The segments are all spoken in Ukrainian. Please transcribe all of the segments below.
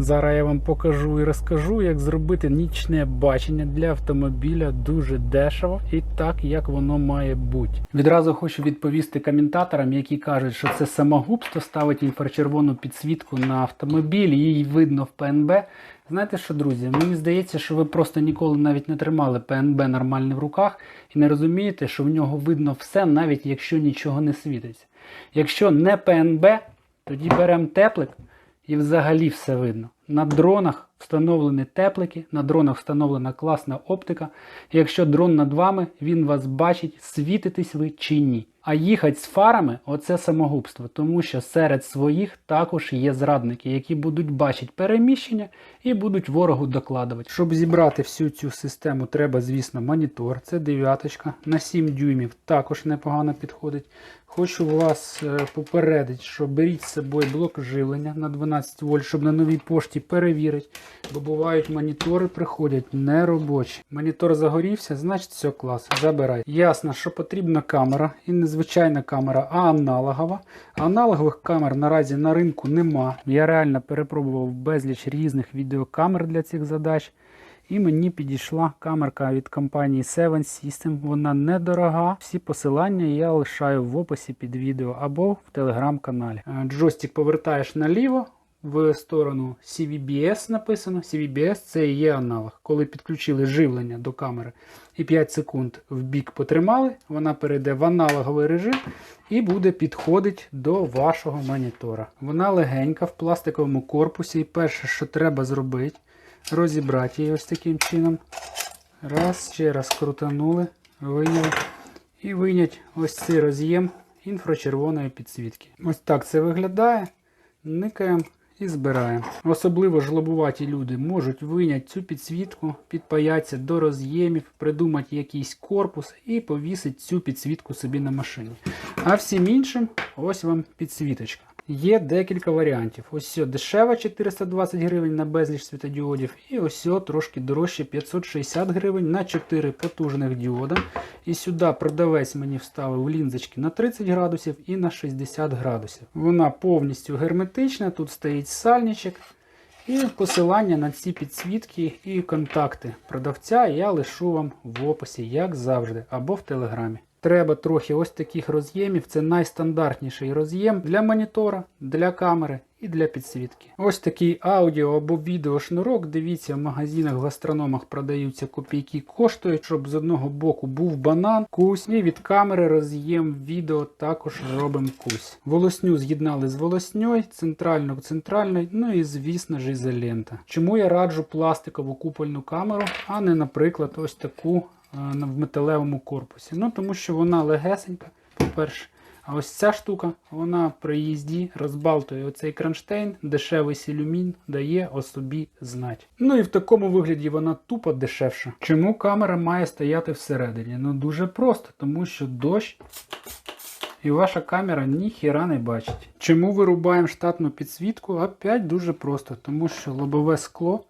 Зараз я вам покажу і розкажу, як зробити нічне бачення для автомобіля дуже дешево і так, як воно має бути. Відразу хочу відповісти коментаторам, які кажуть, що це самогубство ставити інфрачервону підсвітку на автомобіль, її видно в ПНБ. Знаєте що, друзі, мені здається, що ви просто ніколи навіть не тримали ПНБ нормально в руках і не розумієте, що в нього видно все, навіть якщо нічого не світиться. Якщо не ПНБ, тоді беремо теплик і взагалі все видно. На дронах встановлені теплики, на дронах встановлена класна оптика. І якщо дрон над вами, він вас бачить, світитесь ви чи ні. А їхати з фарами оце самогубство, тому що серед своїх також є зрадники, які будуть бачити переміщення і будуть ворогу докладувати. Щоб зібрати всю цю систему, треба, звісно, монітор. Це дев'яточка на 7 дюймів також непогано підходить. Хочу вас е, попередити, що беріть з собою блок живлення на 12 вольт, щоб на новій пошті перевірити. Бо бувають монітори приходять неробочі. Монітор загорівся, значить все клас. Забирай. Ясно, що потрібна камера. І не звичайна камера, а аналогова. Аналогових камер наразі на ринку нема. Я реально перепробував безліч різних відеокамер для цих задач. І мені підійшла камерка від компанії Seven System. Вона недорога. Всі посилання я лишаю в описі під відео або в телеграм-каналі. Е, Джойстик повертаєш наліво. В сторону CVBS написано. CVBS це і є аналог. Коли підключили живлення до камери і 5 секунд в бік потримали, вона перейде в аналоговий режим і буде підходити до вашого монітора. Вона легенька в пластиковому корпусі. І перше, що треба зробити, розібрати її ось таким чином. Раз, ще раз крутанули, виняли. І винять ось цей роз'єм інфрачервоної підсвітки. Ось так це виглядає. Никаємо і збираємо. Особливо жлобуваті люди можуть виняти цю підсвітку, підпаятися до роз'ємів, придумати якийсь корпус і повісити цю підсвітку собі на машині. А всім іншим, ось вам підсвіточка. Є декілька варіантів. Ось дешева 420 гривень на безліч світодіодів. І ось трошки дорожче 560 гривень на 4 потужних діода. І сюди продавець мені вставив лінзочки на 30 градусів і на 60 градусів. Вона повністю герметична, тут стоїть сальничок. І посилання на ці підсвітки і контакти продавця я лишу вам в описі, як завжди, або в телеграмі. Треба трохи ось таких роз'ємів. Це найстандартніший роз'єм для монітора, для камери і для підсвітки. Ось такий аудіо або відео шнурок. Дивіться, в магазинах, в гастрономах продаються копійки, коштують, щоб з одного боку був банан, кусь, і від камери роз'єм відео також робимо кусь. Волосню з'єднали з волосньою, центральну центральною, ну і звісно ж ізолента. Чому я раджу пластикову купольну камеру, а не, наприклад, ось таку е, в металевому корпусі. Ну тому що вона легесенька, по-перше. А ось ця штука, вона при їзді розбалтує оцей кронштейн, дешевий сілюмін дає о собі знать. Ну і в такому вигляді вона тупо дешевша. Чому камера має стояти всередині? Ну дуже просто, тому що дощ і ваша камера ніхіра не бачить. Чому вирубаємо штатну підсвітку? Опять дуже просто, тому що лобове скло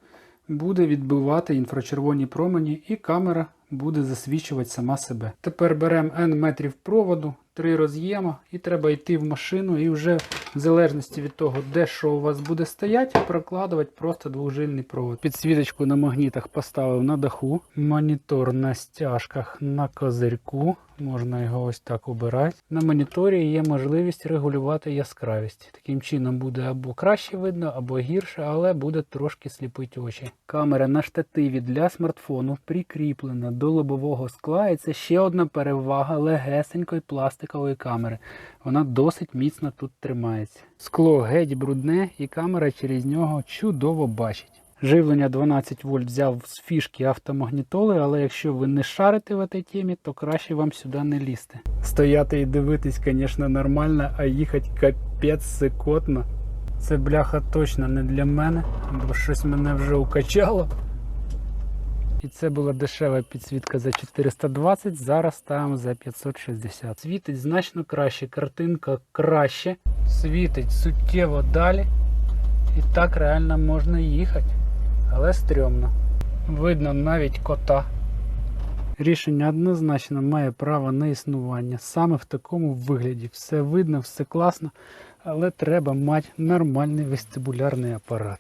буде відбивати інфрачервоні промені і камера буде засвічувати сама себе. Тепер беремо N метрів проводу, три роз'єма, і треба йти в машину і вже в залежності від того, де що у вас буде стояти, прокладувати просто двожильний провод. Підсвіточку на магнітах поставив на даху, монітор на стяжках на козирьку. Можна його ось так обирати. На моніторі є можливість регулювати яскравість. Таким чином буде або краще видно, або гірше, але буде трошки сліпити очі. Камера на штативі для смартфону прикріплена до лобового скла, і це ще одна перевага легесенької пластикової камери. Вона досить міцно тут тримається. Скло геть брудне, і камера через нього чудово бачить. Живлення 12 вольт взяв з фішки автомагнітоли, але якщо ви не шарите в цій темі, то краще вам сюди не лізти. Стояти і дивитись, звісно, нормально, а їхати капець секотно. Це бляха точно не для мене, бо щось мене вже укачало. І це була дешева підсвітка за 420, зараз ставимо за 560. Світить значно краще, картинка краще, світить суттєво далі. І так реально можна їхати, але стрьомно. Видно навіть кота. Рішення однозначно має право на існування. Саме в такому вигляді. Все видно, все класно, але треба мати нормальний вестибулярний апарат.